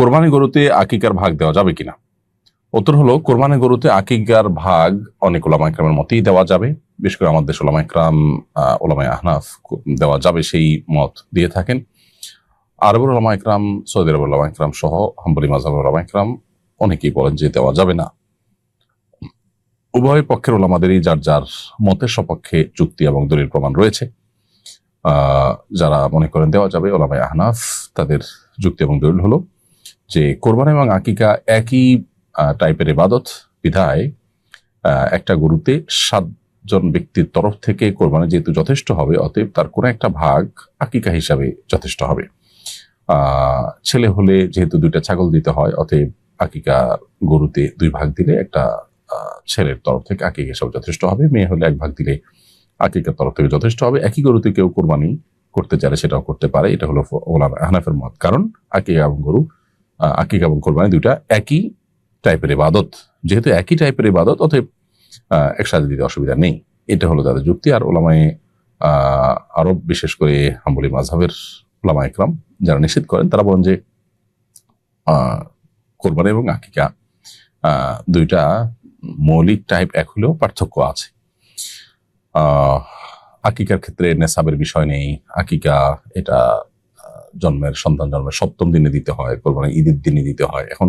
কোরবানি গরুতে আকিকার ভাগ দেওয়া যাবে কিনা? উত্তর হলো কোরবানি গরুতে আকিকার ভাগ অনেক ওলামা ইকরামের মতেই দেওয়া যাবে। বিশেষ করে আমাদের দেশ ওলামা ইকরাম আহ, ওলামা আহনাফ দেওয়া যাবে সেই মত দিয়ে থাকেন। আরবুল ওলামা ইকরাম সৌদি আরব ওলামা ইকরাম সহ হাম্বলি মাজাব ওলামা ইকরাম অনেকেই বলেন যে দেওয়া যাবে না। উভয় পক্ষের ওলামাদেরই যার যার মতের সপক্ষে চুক্তি এবং দলিল প্রমাণ রয়েছে। যারা মনে করেন দেওয়া যাবে ওলামায় আহনাফ তাদের যুক্তি এবং দলিল হলো যে কোরবানি এবং আকিকা একই টাইপের ইবাদত, বিধায় একটা গরুতে সাতজন ব্যক্তির তরফ থেকে কোরবানি যেহেতু যথেষ্ট হবে, অতএব তার কোনো একটা ভাগ আকিকা হিসাবে যথেষ্ট হবে। ছেলে হলে যেহেতু দুইটা ছাগল দিতে হয়, অতএব আকিকা গরুতে দুই ভাগ দিলে একটা ছেলের তরফ থেকে আকিকা হিসাবে যথেষ্ট হবে, মেয়ে হলে এক ভাগ দিলে আকিকার তরফ থেকে যথেষ্ট হবে। একই গরুতে কেউ কোরবানি করতে চাইলে সেটাও করতে পারে, এটা হলো ওলামা আহনাফের মত। কারণ আকিকা এবং গরু আকিকা এবং কোরবানি দুইটা একই টাইপের ইবাদত। যেহেতু একই টাইপের ইবাদত, অতএব একসাথে দিতে অসুবিধা নেই। এটা হলো তাদের যুক্তি। আর ওলামায় আরব, বিশেষ করে হাম্বলি মাঝহের ওলামা ইকরাম যারা নিষেধ করেন, তারা বলেন যে কোরবানি এবং আকিকা দুইটা মৌলিক টাইপ এক হলেও পার্থক্য আছে। আকিকার ক্ষেত্রে নেশাবের বিষয় নেই। আকিকা, এটা জন্মের, সন্তান জন্মের সপ্তম দিনে দিতে হয় কোরবানি ঈদের দিনে দিতে হয়। এখন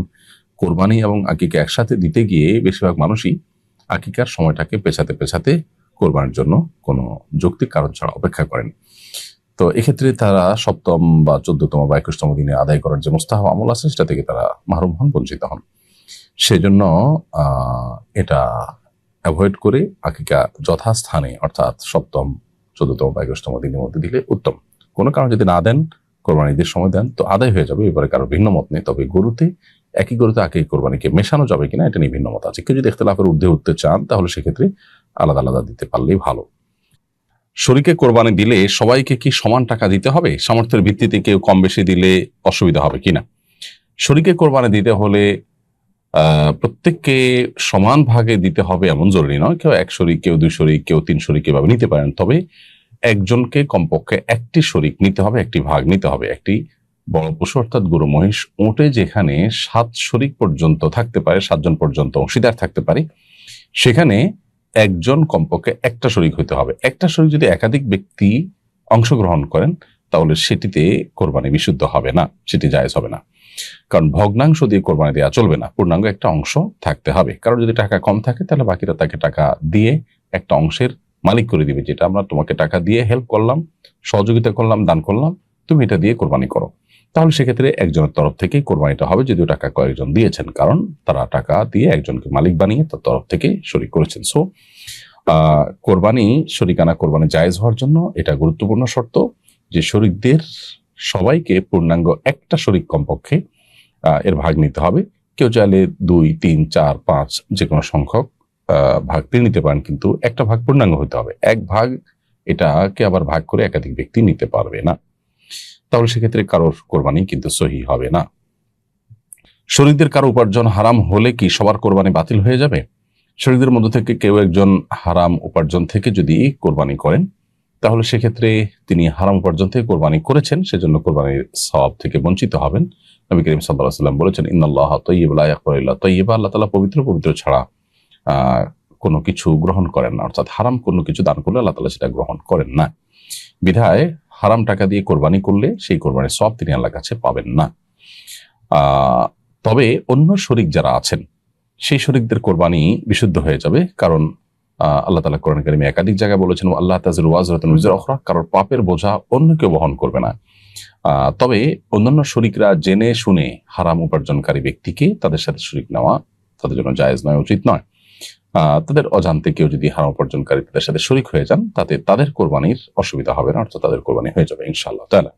কোরবানি এবং আকিকা একসাথে দিতে গিয়ে বেশিরভাগ মানুষই আকিকার সময়টাকে পেছাতে পেছাতে কোরবানির জন্য কোনো যৌক্তিক কারণ ছাড়া অপেক্ষা করেন। তো এক্ষেত্রে তারা সপ্তম বা চোদ্দতম বা একুশতম দিনে আদায় করার যে মুস্তাহাব আমল আছে, সেটা থেকে তারা মাহরুম হন, বঞ্চিত হন। সেজন্য এটা অ্যাভয়েড করে আকিকা যথাস্থানে, অর্থাৎ সপ্তম, চোদ্দতম বা একুশতম দিনের মধ্যে দিলে উত্তম। কোনো কারণ যদি না দেন কোরবানি ঈদের সময় দেন, তো আদায় হয়ে যাবে। এবারে কারও ভিন্ন মত নেই, তবে গরুতে একই গরুতে একই কোরবানিকে মেশানো যাবে কিনা, এটা নিয়ে ভিন্ন মত আছে। কেউ যদি ইখতলাফের ঊর্ধ্বে উঠতে চান, তাহলে সেক্ষেত্রে আলাদা আলাদা দিতে পারলেই ভালো। শরীকে কোরবানি দিলে সবাইকে কি সমান টাকা দিতে হবে? সামর্থ্যের ভিত্তিতে কেউ কম বেশি দিলে অসুবিধা হবে কিনা? শরীকে কোরবানি দিতে হলে প্রত্যেককে সমান ভাগে দিতে হবে এমন জরুরি নয়। কেউ এক শরিক, কেউ দুই শরিক, কেউ তিন শরিক এভাবে নিতে পারেন। তবে একজনকে কমপক্ষে একটি শরিক নিতে হবে, একটি ভাগ নিতে হবে, একটি বড় পশু অর্থাৎ গরু, মহিষ ওটে যেখানে সাত শরিক পর্যন্ত থাকতে পারে সাতজন পর্যন্ত অংশীদার থাকতে পারে, সেখানে একজন কমপক্ষে একটা শরিক হইতে হবে। একটা শরিক যদি একাধিক ব্যক্তি অংশগ্রহণ করেন, তাহলে সেটিতে কোরবানি বিশুদ্ধ হবে না, সেটি জায়েজ হবে না। কারণ ভগ্নাংশ দিয়ে কোরবানি দেওয়া চলবে না, পূর্ণাঙ্গ একটা অংশ থাকতে হবে। কারণ যদি টাকা কম থাকে, তাহলে বাকিরা তাকে টাকা দিয়ে একটা অংশের মালিক করে দিবে যেটা আমরা তোমাকে টাকা দিয়ে হেল্প করলাম, সহযোগিতা করলাম, দান করলাম, তুমি এটা দিয়ে কোরবানি করো। তাহলে সেক্ষেত্রে একজনের তরফ থেকে কোরবানিটা হবে, যদিও টাকা কয়েকজন দিয়েছেন, কারণ তারা টাকা দিয়ে একজনকে মালিক বানিয়ে তার তরফ থেকে শরিক করেছেন। সো কোরবানি, শরিকানা কোরবানি জায়েজ হওয়ার জন্য এটা গুরুত্বপূর্ণ শর্ত যে শরিকদের সবাইকে পূর্ণাঙ্গ একটা শরিক কমপক্ষে এর ভাগ নিতে হবে। কেউ চাইলে দুই, তিন, চার, পাঁচ যে কোনো সংখ্যক ভাগ তিনি নিতে পারেন, কিন্তু একটা ভাগ পূর্ণাঙ্গ হতে হবে। এক ভাগ এটাকে আবার ভাগ করে একাধিক ব্যক্তি নিতে পারবে না। তাহলে সেক্ষেত্রে কারোর কোরবানি কিন্তু সহি হবে না। শরীরদের কারও উপার্জন হারাম হলে কি সবার কোরবানি বাতিল হয়ে যাবে? শরীরদের মধ্য থেকে কেউ একজন হারাম উপার্জন থেকে যদি কোরবানি করেন, তাহলে সেক্ষেত্রে তিনি হারাম উপার্জন থেকে কোরবানি করেছেন, সেজন্য কোরবানির সব থেকে বঞ্চিত হবেন। নবী করিম সাল্লাহ সাল্লাম বলেছেন, ইন্নাল্লাহ তৈয়ব লা ইয়াকবালু আল্লাহ তালা পবিত্র পবিত্র ছাড়া কোনো কিছু গ্রহণ করেন না, অর্থাৎ হারাম কোনো কিছু দান করলে আল্লাহ তাআলা সেটা গ্রহণ করেন না। বিধায় হারাম টাকা দিয়ে কোরবানি করলে সেই কোরবানির সব তিনি আল্লাহর কাছে পাবেন না। তবে অন্য শরিক যারা আছেন, সেই শরিকদের কোরবানি বিশুদ্ধ হয়ে যাবে, কারণ আল্লাহ তালা কোরআন কারিমে একাধিক জায়গায় বলেছেন আল্লাহ তাজির ওয়াজরাতুন অখরা কারোর পাপের বোঝা অন্য কেউ বহন করবে না। তবে অন্যান্য শরিকরা জেনে শুনে হারাম উপার্জনকারী ব্যক্তিকে তাদের সাথে শরিক নেওয়া তাদের জন্য জায়েজ নয়, উচিত নয়। তাদের অজান্তে কেউ যদি হারাম উপার্জনকারী তাদের সাথে শরিক হয়ে যান, তাতে তাদের কোরবানির অসুবিধা হবে না, অর্থাৎ তাদের কোরবানি হয়ে যাবে, ইনশাআল্লাহ তাআলা